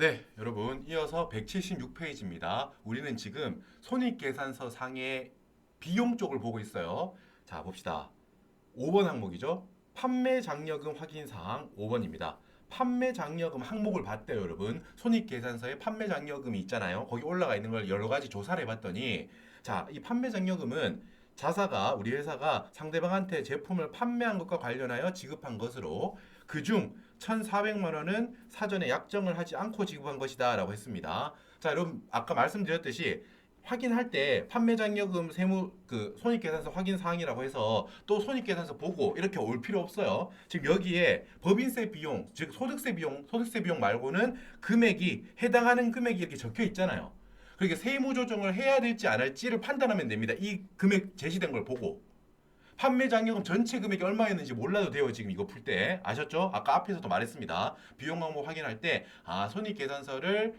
네, 여러분 이어서 176페이지입니다. 우리는 지금 손익계산서 상의 비용 쪽을 보고 있어요. 자, 봅시다. 5번 항목이죠. 판매 장려금 확인 사항 5번입니다. 판매 장려금 항목을 봤대요, 여러분. 손익계산서에 판매 장려금이 있잖아요. 거기 올라가 있는 걸 여러 가지 조사를 해봤더니, 자, 이 판매 장려금은 자사가 우리 회사가 상대방한테 제품을 판매한 것과 관련하여 지급한 것으로 그중 1,400만 원은 사전에 약정을 하지 않고 지급한 것이다 라고 했습니다. 자, 여러분 아까 말씀드렸듯이 확인할 때 판매장려금 세무 그 손익계산서 확인 사항이라고 해서 또 손익계산서 보고 이렇게 올 필요 없어요. 지금 여기에 법인세 비용, 즉 소득세 비용, 소득세 비용 말고는 금액이 해당하는 금액이 이렇게 적혀 있잖아요. 그러니까 세무 조정을 해야 될지 안 할지를 판단하면 됩니다. 이 금액 제시된 걸 보고. 판매 장려금 전체 금액이 얼마였는지 몰라도 돼요. 지금 이거 풀 때. 아셨죠? 아까 앞에서도 말했습니다. 비용 항목 확인할 때 아, 손익 계산서를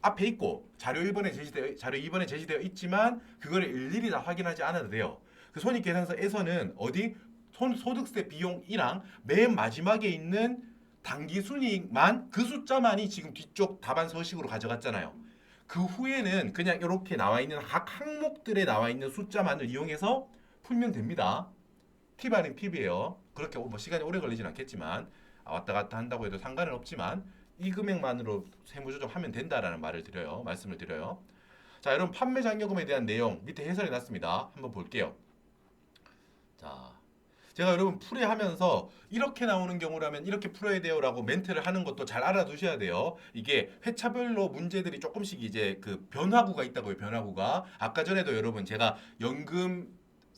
앞에 있고 자료 1번에 제시되어 자료 2번에 제시되어 있지만 그거를 일일이 다 확인하지 않아도 돼요. 그 손익 계산서에서는 어디 손 소득세 비용이랑 맨 마지막에 있는 당기 순이익만 그 숫자만이 지금 뒤쪽 답안 서식으로 가져갔잖아요. 그 후에는 그냥 이렇게 나와 있는 각 항목들에 나와 있는 숫자만을 이용해서 풀면 됩니다. 팁 아닌 팁이에요. 그렇게 뭐 시간이 오래 걸리진 않겠지만 아, 왔다 갔다 한다고 해도 상관은 없지만 이 금액만으로 세무 조정하면 된다라는 말을 드려요. 말씀을 드려요. 자, 여러분 판매 장려금에 대한 내용 밑에 해설해 놨습니다. 한번 볼게요. 자, 제가 여러분 풀이하면서 이렇게 나오는 경우라면 이렇게 풀어야 돼요라고 멘트를 하는 것도 잘 알아두셔야 돼요. 이게 회차별로 문제들이 조금씩 이제 그 변화구가 있다고요. 변화구가 아까 전에도 여러분 제가 연금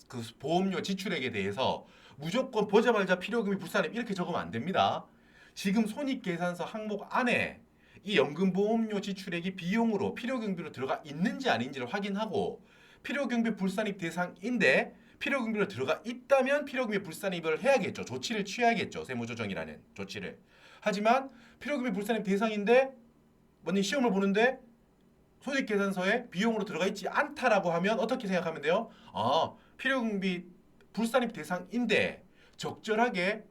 그 보험료 지출액에 대해서 무조건 보자마자 필요금이 불산입 이렇게 적으면 안 됩니다. 지금 손익계산서 항목 안에 이 연금보험료 지출액이 비용으로 필요경비로 들어가 있는지 아닌지를 확인하고 필요경비 불산입 대상인데 필요경비로 들어가 있다면 필요경비 불산입을 해야겠죠. 조치를 취해야겠죠. 세무조정이라는 조치를. 하지만 필요경비 불산입 대상인데 뭐니 시험을 보는데 손익계산서에 비용으로 들어가 있지 않다라고 하면 어떻게 생각하면 돼요? 아, 필요경비 불산입 대상인데 적절하게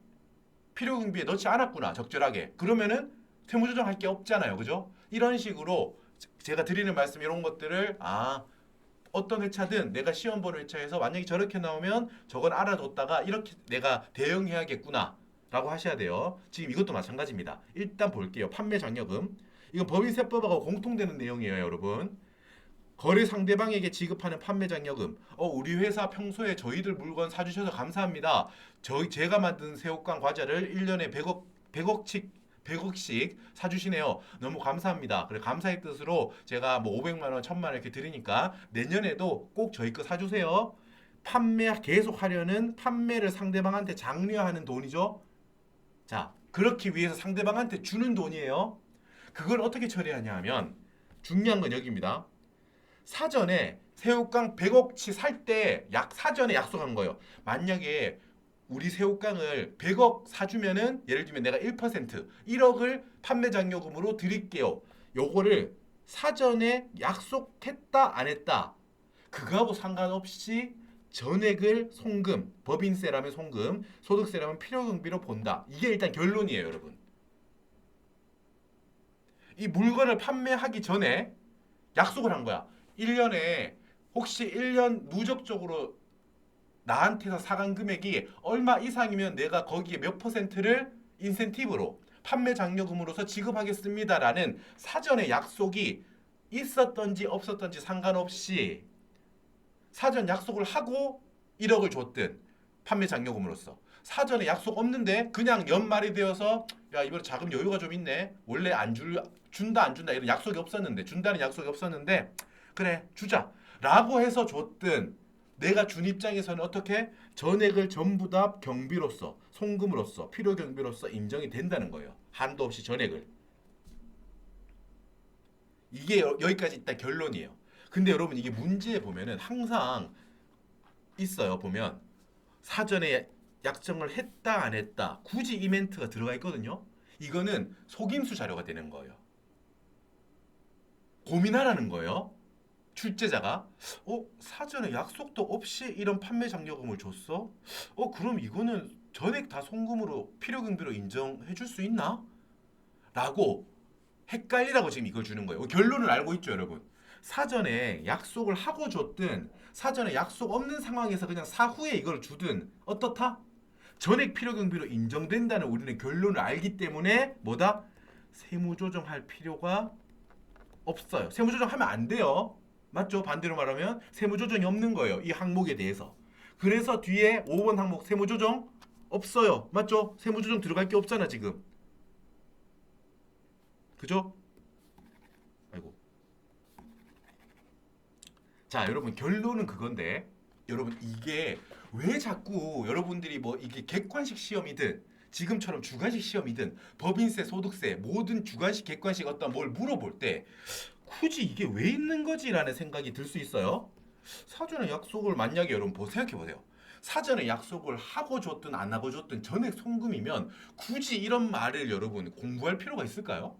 필요경비에 넣지 않았구나 적절하게. 그러면은 세무 조정할 게 없잖아요. 그죠? 이런 식으로 제가 드리는 말씀 이런 것들을 아 어떤 회차든 내가 시험 보는 회차에서 만약에 저렇게 나오면 저건 알아뒀다가 이렇게 내가 대응해야겠구나 라고 하셔야 돼요. 지금 이것도 마찬가지입니다. 일단 볼게요. 판매 장려금. 이건 법인세법하고 공통되는 내용이에요 여러분 거래 상대방에게 지급하는 판매 장려금. 어, 우리 회사 평소에 저희들 물건 사주셔서 감사합니다. 저희 제가 만든 새우깡 과자를 1년에 100억 100억씩 100억씩 사주시네요. 너무 감사합니다. 그래 감사의 뜻으로 제가 뭐 500만 원, 1000만 원 이렇게 드리니까 내년에도 꼭 저희 거 사주세요. 판매 계속 하려는 판매를 상대방한테 장려하는 돈이죠. 자 그렇기 위해서 상대방한테 주는 돈이에요. 그걸 어떻게 처리하냐 하면 중요한 건 여기입니다. 사전에 새우깡 100억치 살 때 약 사전에 약속한 거예요. 만약에 우리 새우깡을 100억 사주면은 예를 들면 내가 1% 1억을 판매 장려금으로 드릴게요. 요거를 사전에 약속했다 안 했다 그거하고 상관없이 전액을 송금 법인세라면 송금 소득세라면 필요경비로 본다. 이게 일단 결론이에요, 여러분. 이 물건을 판매하기 전에 약속을 한 거야. 1년에 혹시 1년 누적적으로 나한테서 사간 금액이 얼마 이상이면 내가 거기에 몇 퍼센트를 인센티브로 판매 장려금으로서 지급하겠습니다라는 사전에 약속이 있었던지 없었던지 상관없이 사전 약속을 하고 1억을 줬든 판매 장려금으로서. 사전에 약속 없는데 그냥 연말이 되어서 야 이번에 자금 여유가 좀 있네. 원래 안 줄 준다 안 준다 이런 약속이 없었는데 준다는 약속이 없었는데 그래 주자. 라고 해서 줬든 내가 준 입장에서는 어떻게? 전액을 전부 다 경비로서 송금으로서 필요 경비로서 인정이 된다는 거예요. 한도 없이 전액을. 이게 여- 여기까지 일단 결론이에요. 근데 여러분 이게 문제에 보면은 항상 있어요 보면. 사전에 약정을 했다 안 했다. 굳이 이 멘트가 들어가 있거든요. 이거는 속임수 자료가 되는 거예요. 고민하라는 거예요 출제자가 어 사전에 약속도 없이 이런 판매 장려금을 줬어? 어 그럼 이거는 전액 다 송금으로 필요 경비로 인정해 줄 수 있나? 라고 헷갈리라고 지금 이걸 주는 거예요. 결론을 알고 있죠, 여러분. 사전에 약속을 하고 줬든 사전에 약속 없는 상황에서 그냥 사후에 이걸 주든 어떻다? 전액 필요 경비로 인정된다는 우리는 결론을 알기 때문에 뭐다? 세무 조정할 필요가 없어요. 세무 조정하면 안 돼요. 맞죠? 반대로 말하면 세무 조정이 없는 거예요. 이 항목에 대해서. 그래서 뒤에 5번 항목 세무 조정 없어요. 맞죠? 세무 조정 들어갈 게 없잖아, 지금. 그죠? 아이고. 자, 여러분 결론은 그건데 여러분 이게 왜 자꾸 여러분들이 뭐 이게 객관식 시험이든 지금처럼 주관식 시험이든 법인세, 소득세 모든 주관식, 객관식 어떤 뭘 물어볼 때 굳이 이게 왜 있는 거지라는 생각이 들 수 있어요. 사전에 약속을 만약에 여러분 보 생각해 보세요. 사전에 약속을 하고 줬든 안 하고 줬든 전액 송금이면 굳이 이런 말을 여러분 공부할 필요가 있을까요?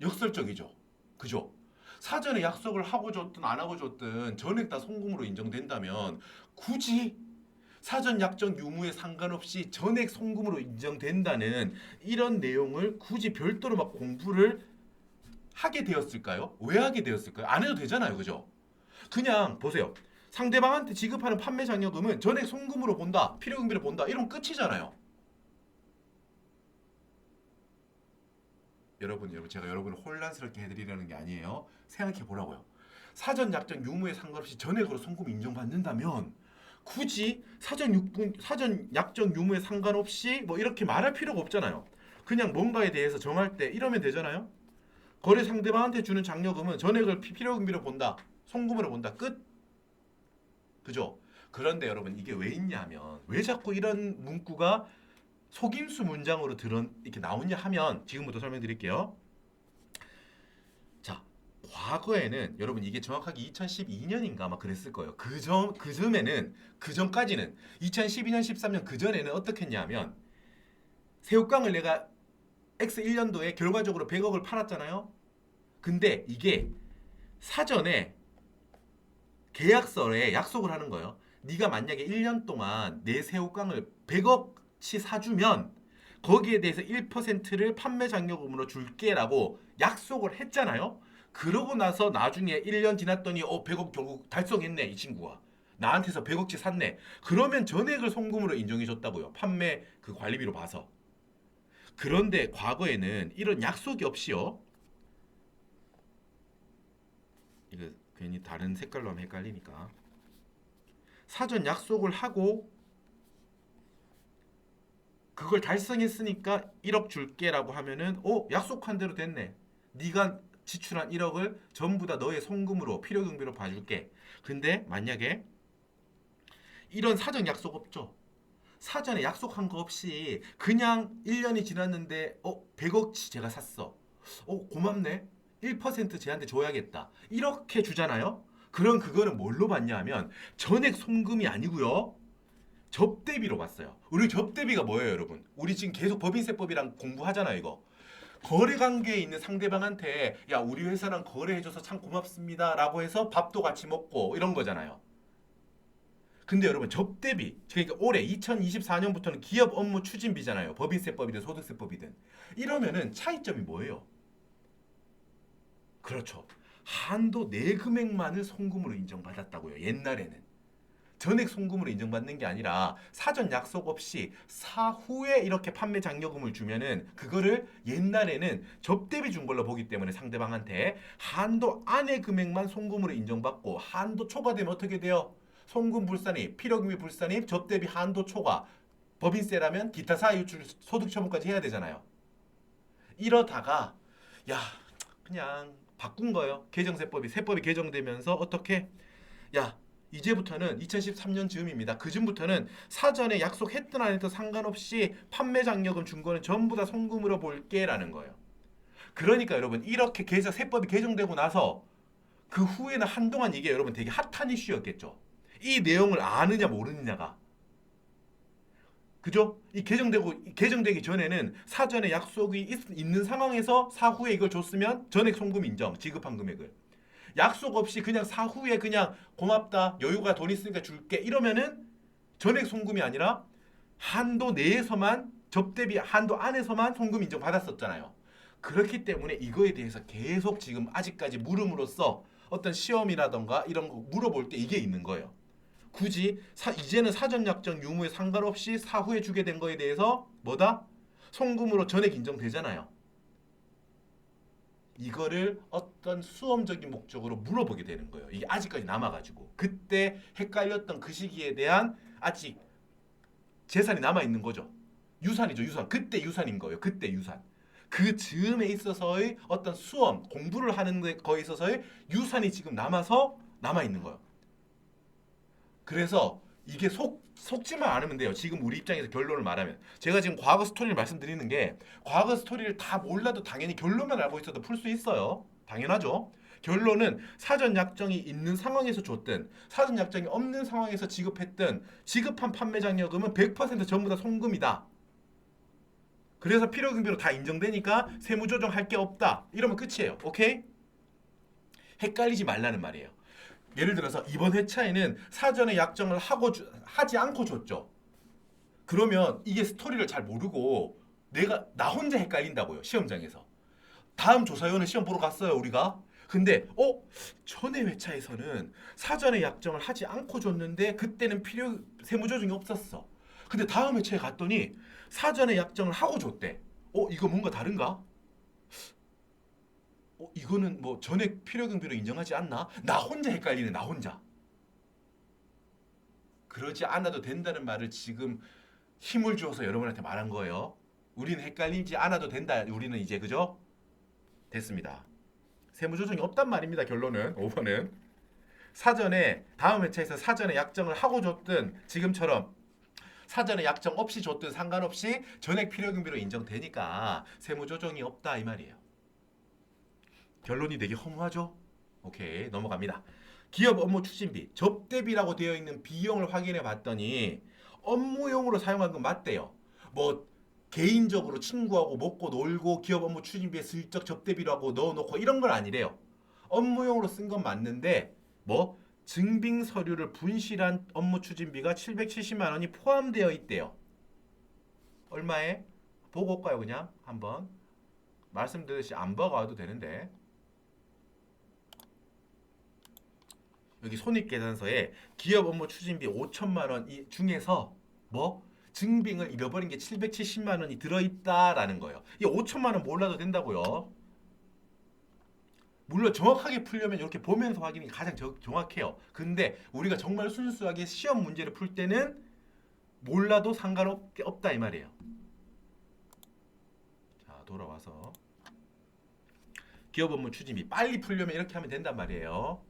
역설적이죠. 그죠? 사전에 약속을 하고 줬든 안 하고 줬든 전액 다 송금으로 인정된다면 굳이 사전 약정 유무에 상관없이 전액 송금으로 인정된다는 이런 내용을 굳이 별도로 막 공부를 하게 되었을까요? 왜 하게 되었을까요? 안 해도 되잖아요. 그죠? 그냥 보세요. 상대방한테 지급하는 판매 장려금은 전액 송금으로 본다. 필요경비를 본다. 이러면 끝이잖아요. 여러분, 여러분 제가 여러분을 혼란스럽게 해드리려는 게 아니에요. 생각해 보라고요. 사전 약정 유무에 상관없이 전액으로 송금 인정받는다면 굳이 사전 육분 사전 약정 유무에 상관없이 뭐 이렇게 말할 필요가 없잖아요. 그냥 뭔가에 대해서 정할 때 이러면 되잖아요. 거래 상대방한테 주는 장려금은 전액을 피- 필요금비로 본다. 송금으로 본다. 끝. 그죠? 그런데 여러분 이게 왜 있냐면 왜 자꾸 이런 문구가 속임수 문장으로 들은 이렇게 나오냐 하면 지금부터 설명드릴게요. 자, 과거에는 여러분 이게 정확하게 2012년인가 아마 그랬을 거예요. 그전 그전에는 그 전까지는 2012년 13년 그 전에는 어떻게 했냐면 새우깡을 내가 X 1년도에 결과적으로 100억을 팔았잖아요. 근데 이게 사전에 계약서에 약속을 하는 거예요. 네가 만약에 1년 동안 내 새우깡을 100억치 사주면 거기에 대해서 1%를 판매 장려금으로 줄게라고 약속을 했잖아요. 그러고 나서 나중에 1년 지났더니 어 100억 결국 달성했네 이 친구가. 나한테서 100억치 샀네. 그러면 전액을 송금으로 인정해 줬다고요. 판매 그 관리비로 봐서. 그런데 과거에는 이런 약속이 없이요. 이거 괜히 다른 색깔로 하면 헷갈리니까. 사전 약속을 하고 그걸 달성했으니까 1억 줄게라고 하면은 어 약속한 대로 됐네. 네가 지출한 1억을 전부 다 너의 송금으로 필요 경비로 봐줄게. 근데 만약에 이런 사전 약속 없죠. 사전에 약속한 거 없이 그냥 1년이 지났는데 어 100억치 제가 샀어. 어 고맙네. 1% 쟤한테 줘야겠다. 이렇게 주잖아요. 그럼 그거는 뭘로 봤냐 하면 전액 송금이 아니고요. 접대비로 봤어요. 우리 접대비가 뭐예요, 여러분? 우리 지금 계속 법인세법이랑 공부하잖아요, 이거. 거래 관계에 있는 상대방한테 야, 우리 회사랑 거래해 줘서 참 고맙습니다라고 해서 밥도 같이 먹고 이런 거잖아요. 근데 여러분 접대비 그러니까 올해 2024년부터는 기업 업무 추진비잖아요. 법인세법이든 소득세법이든 이러면은 차이점이 뭐예요? 그렇죠. 한도 내 금액만을 송금으로 인정받았다고요. 옛날에는 전액 송금으로 인정받는 게 아니라 사전 약속 없이 사후에 이렇게 판매 장려금을 주면은 그거를 옛날에는 접대비 준 걸로 보기 때문에 상대방한테 한도 안의 금액만 송금으로 인정받고 한도 초과되면 어떻게 돼요? 송금 불산입, 필요금이 불산입, 접대비 한도 초과, 법인세라면 기타 사유 유출 소득 처분까지 해야 되잖아요. 이러다가 야 그냥 바꾼 거예요. 개정세법이 세법이 개정되면서 어떻게 야 이제부터는 2013년 즈음입니다. 그 즈음부터는 사전에 약속했든 안 했든 상관없이 판매 장려금 준 거는 전부 다 송금으로 볼게라는 거예요. 그러니까 여러분 이렇게 개정 세법이 개정되고 나서 그 후에는 한동안 이게 여러분 되게 핫한 이슈였겠죠. 이 내용을 아느냐 모르느냐가 그죠? 이 개정되고 이 개정되기 전에는 사전에 약속이 있, 있는 상황에서 사후에 이걸 줬으면 전액 송금 인정 지급한 금액을 약속 없이 그냥 사후에 그냥 고맙다 여유가 돈 있으니까 줄게 이러면은 전액 송금이 아니라 한도 내에서만 접대비 한도 안에서만 송금 인정 받았었잖아요. 그렇기 때문에 이거에 대해서 계속 지금 아직까지 물음으로써 어떤 시험이라던가 이런 거 물어볼 때 이게 있는 거예요. 굳이 사, 이제는 사전 약정 유무에 상관없이 사후에 주게 된 거에 대해서 뭐다? 송금으로 전액 인정되잖아요. 이거를 어떤 수험적인 목적으로 물어보게 되는 거예요. 이게 아직까지 남아가지고 그때 헷갈렸던 그 시기에 대한 아직 재산이 남아 있는 거죠. 유산이죠, 유산. 그때 유산인 거예요. 그때 유산. 그 즈음에 있어서의 어떤 수험 공부를 하는 데 거에 있어서의 유산이 지금 남아서 남아 있는 거예요. 그래서 이게 속 속지만 않으면 돼요. 지금 우리 입장에서 결론을 말하면 제가 지금 과거 스토리를 말씀드리는 게 과거 스토리를 다 몰라도 당연히 결론만 알고 있어도 풀 수 있어요. 당연하죠. 결론은 사전 약정이 있는 상황에서 줬든 사전 약정이 없는 상황에서 지급했든 지급한 판매 장려금은 100% 전부 다 송금이다. 그래서 필요경비로 다 인정되니까 세무 조정할 게 없다. 이러면 끝이에요. 오케이? 헷갈리지 말라는 말이에요. 예를 들어서 이번 회차에는 사전에 약정을 하고 주- 하지 않고 줬죠. 그러면 이게 스토리를 잘 모르고 내가 나 혼자 헷갈린다고요. 시험장에서. 다음 조사위원은 시험 보러 갔어요, 우리가. 근데 어 전에 회차에서는 사전에 약정을 하지 않고 줬는데 그때는 필요 세무 조정이 없었어. 근데 다음 회차에 갔더니 사전에 약정을 하고 줬대. 어 이거 뭔가 다른가? 어 이거는 뭐 전액 필요 경비로 인정하지 않나? 나 혼자 헷갈리네 나 혼자. 그러지 않아도 된다는 말을 지금 힘을 주어서 여러분한테 말한 거예요. 우리는 헷갈리지 않아도 된다. 우리는 이제 그죠? 됐습니다. 세무 조정이 없단 말입니다. 결론은 5번은 사전에 다음 회차에서 사전에 약정을 하고 줬든 지금처럼 사전에 약정 없이 줬든 상관없이 전액 필요경비로 인정되니까 세무 조정이 없다 이 말이에요. 결론이 되게 허무하죠? 오케이 넘어갑니다. 기업 업무 추진비 접대비라고 되어 있는 비용을 확인해 봤더니 업무용으로 사용한 건 맞대요. 뭐 개인적으로 친구하고 먹고 놀고 기업 업무 추진비에 슬쩍 접대비라고 넣어놓고 이런 건 아니래요. 업무용으로 쓴 건 맞는데 뭐 증빙 서류를 분실한 업무 추진비가 770만 원이 포함되어 있대요. 얼마에? 보고 올까요 그냥 한번 말씀드렸듯이 안 와도 되는데 여기 손익계산서에 기업 업무 추진비 5천만 원 이 중에서 뭐 증빙을 잃어버린 게 770만 원이 들어있다라는 거예요. 이 5천만 원 몰라도 된다고요. 물론 정확하게 풀려면 이렇게 보면서 확인이 가장 저- 정확해요. 근데 우리가 정말 순수하게 시험 문제를 풀 때는 몰라도 상관없다 이 말이에요. 자 돌아와서 기업 업무 추진비 빨리 풀려면 이렇게 하면 된단 말이에요.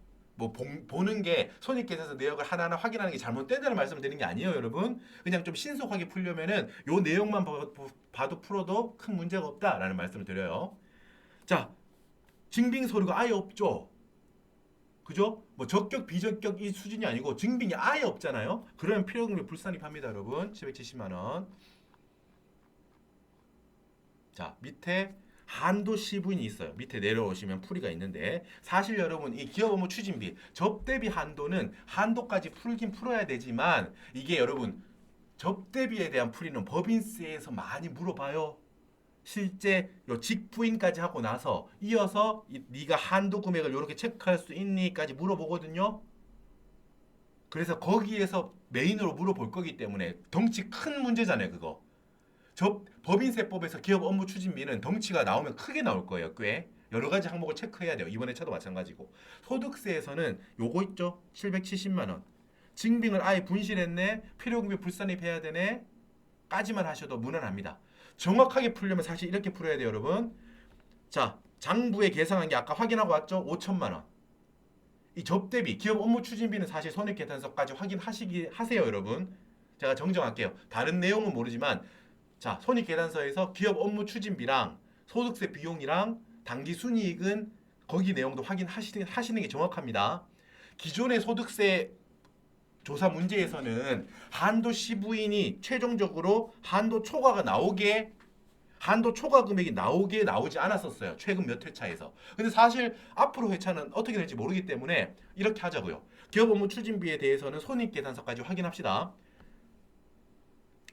뭐 본- 보는 게 손익계산서 내역을 하나하나 확인하는 게 잘못된다는 말씀을 드리는 게 아니에요, 여러분. 그냥 좀 신속하게 풀려면은 요 내용만 봐- 봐- 봐도 풀어도 큰 문제가 없다라는 말씀을 드려요. 자, 증빙 서류가 아예 없죠. 그죠? 뭐 적격 비적격 이 수준이 아니고 증빙이 아예 없잖아요. 그러면 필요금이 불산입합니다, 여러분. 770만 원. 자, 밑에 한도 시분이 있어요. 밑에 내려오시면 풀이가 있는데 사실 여러분 이 기업 업무 추진비 접대비 한도는 한도까지 풀긴 풀어야 되지만 이게 여러분 접대비에 대한 풀이는 법인세에서 많이 물어봐요. 실제 요 직부인까지 하고 나서 이어서 이, 네가 한도 금액을 이렇게 체크할 수 있니까지 물어보거든요. 그래서 거기에서 메인으로 물어볼 거기 때문에 덩치 큰 문제잖아요, 그거. 저 법인세법에서 기업 업무 추진비는 덩치가 나오면 크게 나올 거예요. 꽤 여러 가지 항목을 체크해야 돼요. 이번에 차도 마찬가지고 소득세에서는 요거 있죠. 770만 원. 증빙을 아예 분실했네. 필요금비 불산입해야 되네. 까지만 하셔도 무난합니다. 정확하게 풀려면 사실 이렇게 풀어야 돼요, 여러분. 자, 장부에 계산한 게 아까 확인하고 왔죠? 5천만 원. 이 접대비, 기업 업무 추진비는 사실 손익계산서까지 확인하시기 하세요, 여러분. 제가 정정할게요. 다른 내용은 모르지만 자, 손익계산서에서 기업 업무 추진비랑 소득세 비용이랑 당기 순이익은 거기 내용도 확인하시는 하시는 게 정확합니다. 기존의 소득세 조사 문제에서는 한도 시부인이 최종적으로 한도 초과가 나오게 한도 초과 금액이 나오게 나오지 않았었어요. 최근 몇 회차에서. 근데 사실 앞으로 회차는 어떻게 될지 모르기 때문에 이렇게 하자고요. 기업 업무 추진비에 대해서는 손익계산서까지 확인합시다.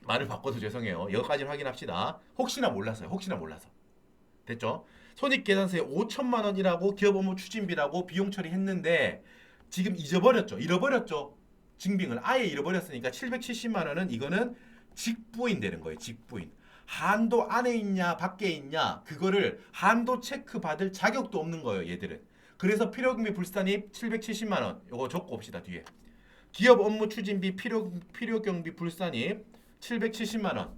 말을 바꿔서 죄송해요. 여기까지 확인합시다. 혹시나 몰라서요. 혹시나 몰라서. 됐죠? 손익계산서에 5천만 원이라고 기업 업무 추진비라고 비용 처리했는데 지금 잊어버렸죠. 잃어버렸죠. 증빙을 아예 잃어버렸으니까 770만 원은 이거는 직부인 되는 거예요. 직부인. 한도 안에 있냐 밖에 있냐 그거를 한도 체크 받을 자격도 없는 거예요. 얘들은. 그래서 필요금비 불산입 770만 원. 요거 적고 옵시다 뒤에. 기업 업무 추진비 필요 필요경비 불산입 770만 원.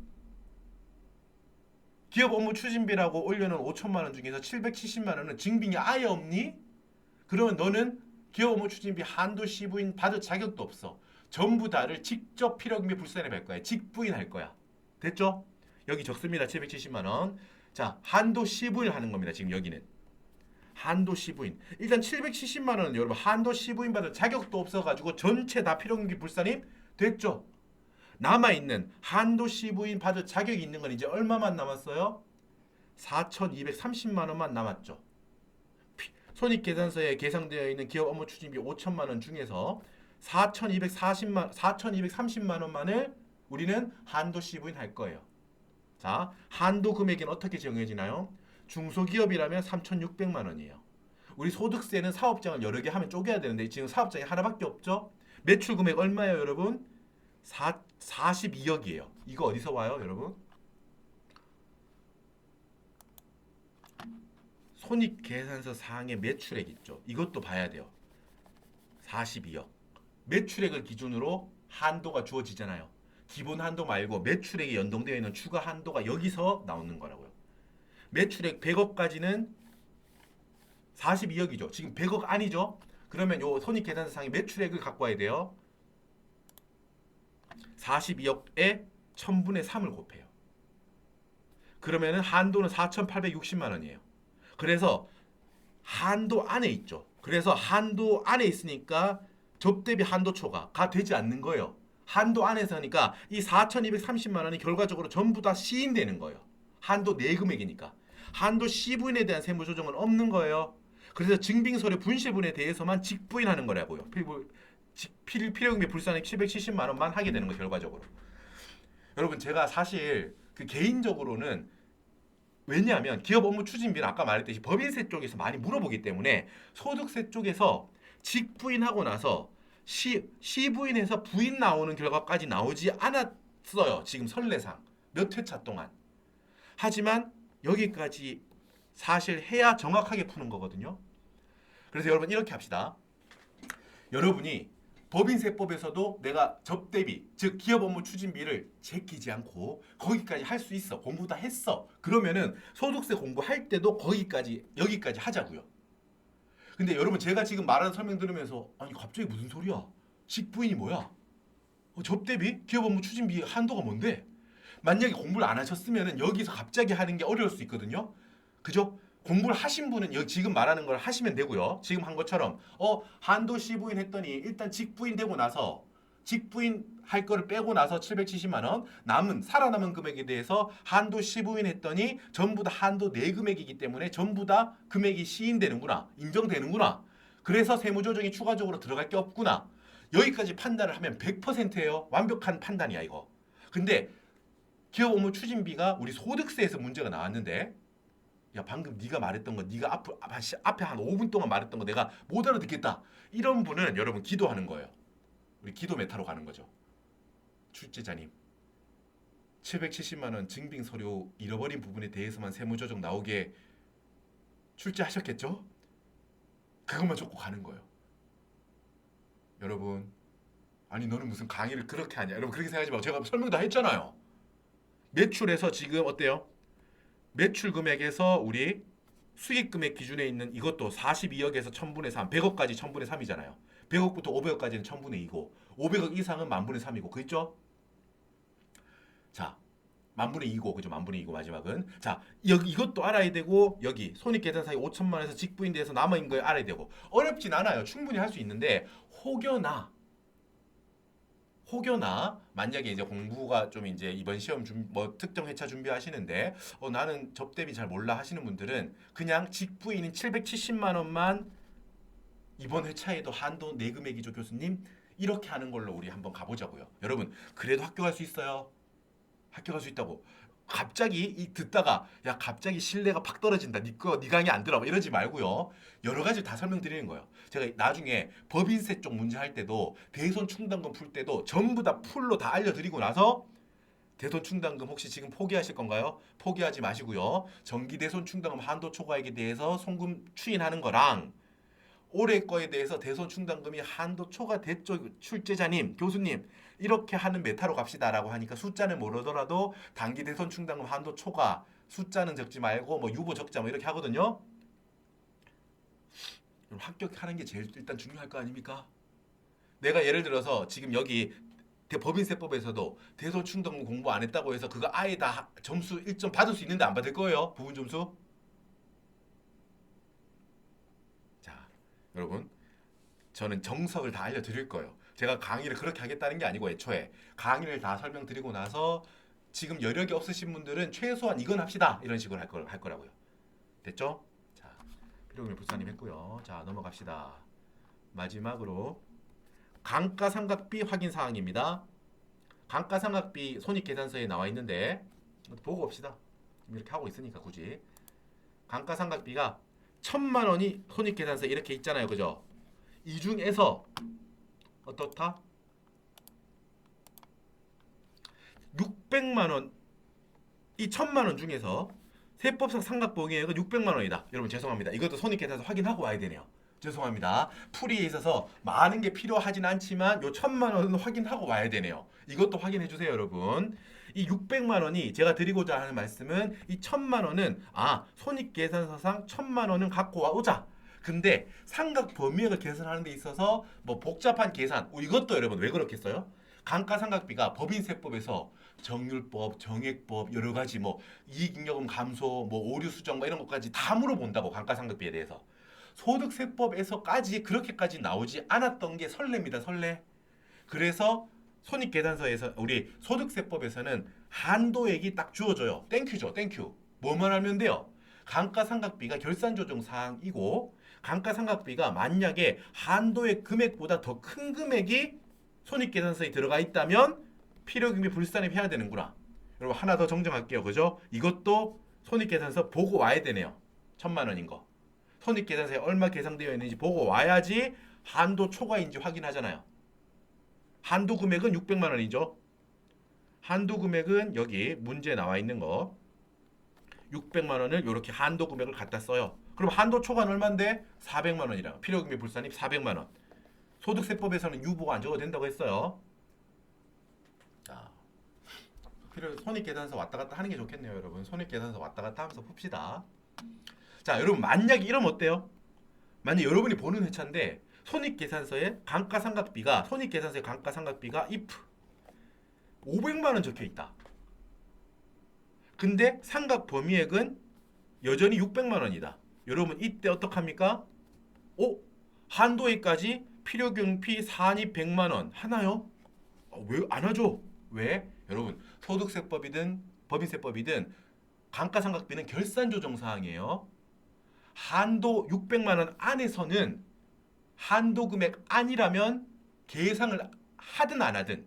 기업 업무 추진비라고 올려놓은 5천만 원 중에서 770만 원은 증빙이 아예 없니? 그러면 너는 기업 업무 추진비 한도 시부인 받을 자격도 없어. 전부 다를 직접 필요금비 불산입할 거야. 직부인할 거야. 됐죠? 여기 적습니다. 770만 원. 자, 한도 시부인 하는 겁니다. 지금 여기는. 한도 시부인. 일단 770만 원은 여러분 한도 시부인 받을 자격도 없어 가지고 전체 다 필요금비 불산입 됐죠? 남아 있는 한도 시부인 받을 자격이 있는 건 이제 얼마만 남았어요? 4,230만 원만 남았죠. 피- 손익계산서에 계상되어 있는 기업 업무 추진비 5천만 원 중에서 4,240만 4,230만 원만을 우리는 한도 시부인 할 거예요. 자, 한도 금액은 어떻게 정해지나요? 중소기업이라면 3,600만 원이에요. 우리 소득세는 사업장을 여러 개 하면 쪼개야 되는데 지금 사업장이 하나밖에 없죠? 매출 금액 얼마예요, 여러분? 4, 42억이에요. 이거 어디서 와요, 여러분? 손익계산서 사항의 매출액 있죠. 이것도 봐야 돼요. 42억. 매출액을 기준으로 한도가 주어지잖아요. 기본 한도 말고 매출액이 연동되어 있는 추가 한도가 여기서 나오는 거라고요. 매출액 100억까지는 42억이죠. 지금 100억 아니죠? 그러면 요 손익계산서상의 매출액을 갖고 와야 돼요. 42억에 1000분의 3을 곱해요. 그러면은 한도는 4,860만 원이에요. 그래서 한도 안에 있죠. 그래서 한도 안에 있으니까 접대비 한도 초과가 되지 않는 거예요. 한도 안에서니까 이 4,230만 원이 결과적으로 전부 다 시인되는 거예요. 한도 내금액이니까. 한도 시부인에 대한 세무 조정은 없는 거예요. 그래서 증빙서류 분실분에 대해서만 직부인하는 거라고요. 필 필요금비 불산액 770만 원만 하게 되는 거 결과적으로. 여러분 제가 사실 그 개인적으로는 왜냐하면 기업 업무 추진비는 아까 말했듯이 법인세 쪽에서 많이 물어보기 때문에 소득세 쪽에서 직부인하고 나서 시 시부인해서 부인 나오는 결과까지 나오지 않았어요. 지금 선례상 몇 회차 동안. 하지만 여기까지 사실 해야 정확하게 푸는 거거든요. 그래서 여러분 이렇게 합시다. 여러분이 법인세법에서도 내가 접대비, 즉 기업 업무 추진비를 제끼지 않고 거기까지 할 수 있어. 공부 다 했어. 그러면은 소득세 공부할 때도 거기까지 여기까지 하자고요. 근데 여러분 제가 지금 말하는 설명 들으면서 아니 갑자기 무슨 소리야? 식부인이 뭐야? 어, 접대비, 기업 업무 추진비 한도가 뭔데? 만약에 공부를 안 하셨으면은 여기서 갑자기 하는 게 어려울 수 있거든요. 그죠? 공부를 하신 분은 여기 지금 말하는 걸 하시면 되고요. 지금 한 것처럼 어 한도 시부인 했더니 일단 직부인 되고 나서 직부인 할 거를 빼고 나서 770만 원 남은 살아남은 금액에 대해서 한도 시부인 했더니 전부 다 한도 내 금액이기 때문에 전부 다 금액이 시인되는구나 인정되는구나. 그래서 세무조정이 추가적으로 들어갈 게 없구나. 여기까지 판단을 하면 100%예요. 완벽한 판단이야 이거. 근데 기업 업무 추진비가 우리 소득세에서 문제가 나왔는데 야 방금 네가 말했던 거 네가 앞, 앞- 앞에 한 5분 동안 말했던 거 내가 못 알아듣겠다. 이런 분은 여러분 기도하는 거예요. 우리 기도 메타로 가는 거죠. 출제자님 770만 원 증빙 서류 잃어버린 부분에 대해서만 세무조정 나오게 출제하셨겠죠? 그것만 적고 가는 거예요. 여러분 아니 너는 무슨 강의를 그렇게 하냐? 여러분 그렇게 생각하지 말고 제가 설명 다 했잖아요. 매출에서 지금 어때요? 매출 금액에서 우리 수익 금액 기준에 있는 이것도 42억에서 1000분의 3, 100억까지 1000분의 3이잖아요. 100억부터 500억까지는 1000분의 2고 500억 이상은 만분의 3이고 그 있죠? 자, 만분의 2고 그죠? 만분의 2고 마지막은 자, 여기 이것도 알아야 되고 여기 손익계산사에 5천만 원에서 직부인 돼서 남아 있는 거 알아야 되고 어렵진 않아요. 충분히 할 수 있는데 혹여나 혹여나 만약에 이제 공부가 좀 이제 이번 시험 준 뭐 특정 회차 준비하시는데 어 나는 접대비 잘 몰라 하시는 분들은 그냥 직부인인 770만 원만 이번 회차에도 한도 내금액이죠 교수님 이렇게 하는 걸로 우리 한번 가보자고요. 여러분 그래도 갈수 있어요. 갈수 있다고 갑자기 이 듣다가 야 갑자기 신뢰가 팍 떨어진다. 니거 니 강의 안 들어. 뭐 이러지 말고요. 여러 가지 다 설명드리는 거예요. 제가 나중에 법인세 쪽 문제 할 때도 대손 충당금 풀 때도 전부 다 풀로 다 알려드리고 나서 대손 충당금 혹시 지금 포기하실 건가요? 포기하지 마시고요. 정기 대손 충당금 한도 초과액에 대해서 송금 추인하는 거랑 올해 거에 대해서 대손 충당금이 한도 초과됐죠 출제자님 교수님 이렇게 하는 메타로 갑시다라고 하니까 숫자는 모르더라도 단기 대손 충당금 한도 초과 숫자는 적지 말고 뭐 유보 적자 뭐 이렇게 하거든요. 합격하는 게 제일 일단 중요할 거 아닙니까? 내가 예를 들어서 지금 여기 대- 법인세법에서도 대손 충당금 공부 안 했다고 해서 그거 아예 다 하- 점수 1점 받을 수 있는데 안 받을 거예요. 부분 점수. 자, 여러분. 저는 정석을 다 알려드릴 거예요. 제가 강의를 그렇게 하겠다는 게 아니고 애초에 강의를 다 설명드리고 나서 지금 여력이 없으신 분들은 최소한 이건 합시다 이런 식으로 할, 걸, 할 거라고요. 됐죠? 자, 필요금을 불사님 했고요. 자, 넘어갑시다. 마지막으로 감가상각비 확인 사항입니다. 감가상각비 손익계산서에 나와 있는데 보고 봅시다. 이렇게 하고 있으니까 굳이 감가상각비가 천만 원이 손익계산서에 이렇게 있잖아요, 그죠? 이 중에서 어떻다? 600만 원, 이 천만 원 중에서 세법상 상각봉액은 600만 원이다. 여러분 죄송합니다. 이것도 손익계산서 확인하고 와야 되네요. 죄송합니다. 풀이에 있어서 많은 게 필요하진 않지만 요 천만 원은 확인하고 와야 되네요. 이것도 확인해 주세요, 여러분. 이 600만 원이 제가 드리고자 하는 말씀은 이 천만 원은 아 손익계산서상 천만 원은 갖고 와 오자. 근데 상각 범위액을 계산하는 데 있어서 뭐 복잡한 계산 어, 이것도 여러분 왜 그렇겠어요? 감가상각비가 법인세법에서 정률법, 정액법 여러 가지 뭐 이익잉여금 감소, 뭐 오류 수정 뭐 이런 것까지 다 물어본다고 감가상각비에 대해서 소득세법에서까지 그렇게까지 나오지 않았던 게 설레입니다. 설레. 그래서 손익계산서에서 우리 소득세법에서는 한도액이 딱 주어져요. 땡큐죠, 땡큐. 뭐만 하면 돼요? 감가상각비가 결산조정 사항이고 감가상각비가 만약에 한도액 금액보다 더 큰 금액이 손익계산서에 들어가 있다면 필요금이 불산입 해야 되는구나. 여러분 하나 더 정정할게요. 그죠? 이것도 손익계산서 보고 와야 되네요. 천만 원인 거. 손익계산서에 얼마 계상되어 있는지 보고 와야지 한도 초과인지 확인하잖아요. 한도 금액은 600만 원이죠. 한도 금액은 여기 문제 나와 있는 거 600만 원을 이렇게 한도 금액을 갖다 써요. 그럼 한도 초과는 얼마인데? 400만 원이라. 필요금이 불산입 400만 원. 소득세법에서는 유보가 안 적어도 된다고 했어요. 자, 필요 손익계산서 왔다 갔다 하는 게 좋겠네요, 여러분. 손익계산서 왔다 갔다 하면서 풉시다. 자, 여러분 만약에 이러면 어때요? 만약 여러분이 보는 회차인데 손익계산서에 감가상각비가 손익계산서의 감가상각비가 if 500만 원 적혀 있다. 근데 상각 범위액은 여전히 600만 원이다. 여러분 이때 어떡합니까? 오 한도액까지 필요경비 산입 100만 원 하나요? 어, 왜안 하죠? 왜? 여러분 소득세법이든 법인세법이든 감가상각비는 결산 조정 사항이에요. 한도 600만 원 안에서는 한도 금액 아니라면 계상을 하든 안 하든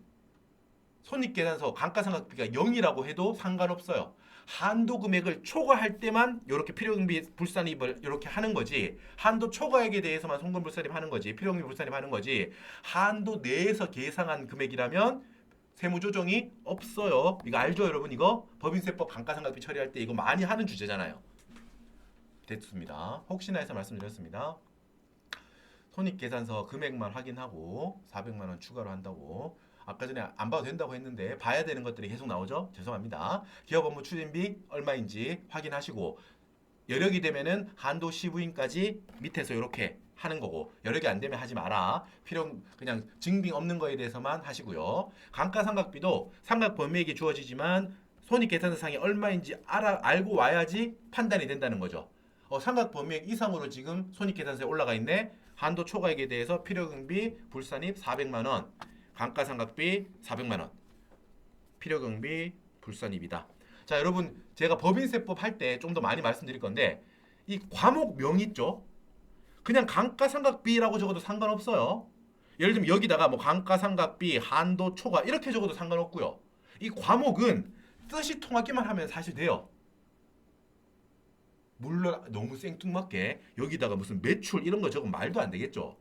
손익계산서 감가상각비가 0이라고 해도 상관없어요. 한도 금액을 초과할 때만 이렇게 필요경비 불산입을 이렇게 하는 거지. 한도 초과액에 대해서만 송금 불산입 하는 거지. 필요경비 불산입 하는 거지. 한도 내에서 계상한 금액이라면 세무 조정이 없어요. 이거 알죠, 여러분? 이거 법인세법 감가상각비 처리할 때 이거 많이 하는 주제잖아요. 됐습니다. 혹시나 해서 말씀드렸습니다. 손익계산서 금액만 확인하고 400만 원 추가로 한다고 아까 전에 안 봐도 된다고 했는데 봐야 되는 것들이 계속 나오죠. 죄송합니다. 기업 업무 추진비 얼마인지 확인하시고 여력이 되면은 한도 시부인까지 밑에서 이렇게 하는 거고 여력이 안 되면 하지 마라. 필요 그냥 증빙 없는 거에 대해서만 하시고요. 감가상각비도 상각 범위액이 주어지지만 손익 계산서상이 얼마인지 알아 알고 와야지 판단이 된다는 거죠. 어, 상각 범위액 이상으로 지금 손익 계산서에 올라가 있네. 한도 초과액에 대해서 필요경비 불산입 400만 원, 감가상각비 400만 원, 필요경비 불산입이다. 자, 여러분 제가 법인세법 할 때 좀 더 많이 말씀드릴 건데 이 과목명 있죠? 그냥 감가상각비라고 적어도 상관없어요. 예를 들면 여기다가 뭐 감가상각비, 한도 초과 이렇게 적어도 상관없고요. 이 과목은 뜻이 통하기만 하면 사실 돼요. 물론 너무 생뚱맞게 여기다가 무슨 매출 이런 거 적으면 말도 안 되겠죠.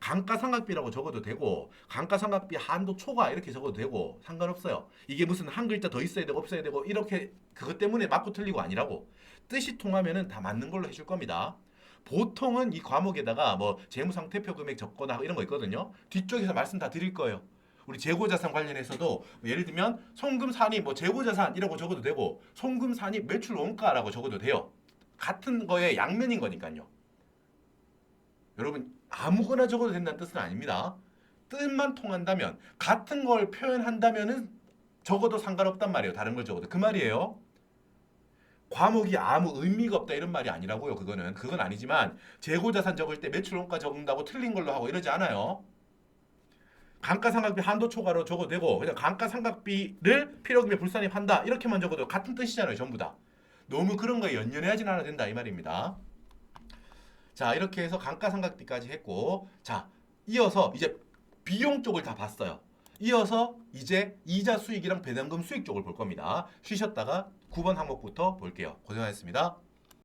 감가상각비라고 적어도 되고 감가상각비 한도 초과 이렇게 적어도 되고 상관없어요. 이게 무슨 한 글자 더 있어야 되고 없어야 되고 이렇게 그것 때문에 맞고 틀리고 아니라고 뜻이 통하면은 다 맞는 걸로 해줄 겁니다. 보통은 이 과목에다가 뭐 재무상태표 금액 적거나 이런 거 있거든요. 뒤쪽에서 말씀 다 드릴 거예요. 우리 재고자산 관련해서도 예를 들면 송금 산입 뭐 재고자산 이라고 적어도 되고 송금 산입 매출 원가라고 적어도 돼요. 같은 거에 양면인 거니까요. 여러분 아무거나 적어도 된다는 뜻은 아닙니다. 뜻만 통한다면 같은 걸 표현한다면은 적어도 상관없단 말이에요. 다른 걸 적어도 그 말이에요. 과목이 아무 의미가 없다 이런 말이 아니라고요. 그거는 그건 아니지만 재고자산 적을 때 매출 원가 적는다고 틀린 걸로 하고 이러지 않아요. 감가상각비 한도 초과로 적어도 되고 그냥 감가상각비를 필요금에 불산입한다 이렇게만 적어도 같은 뜻이잖아요. 전부 다. 너무 그런 거에 연연해하진 않아도 된다 이 말입니다. 자 이렇게 해서 감가상각비까지 했고 자 이어서 이제 비용 쪽을 다 봤어요. 이어서 이제 이자 수익이랑 배당금 수익 쪽을 볼 겁니다. 쉬셨다가 9번 항목부터 볼게요. 고생하셨습니다.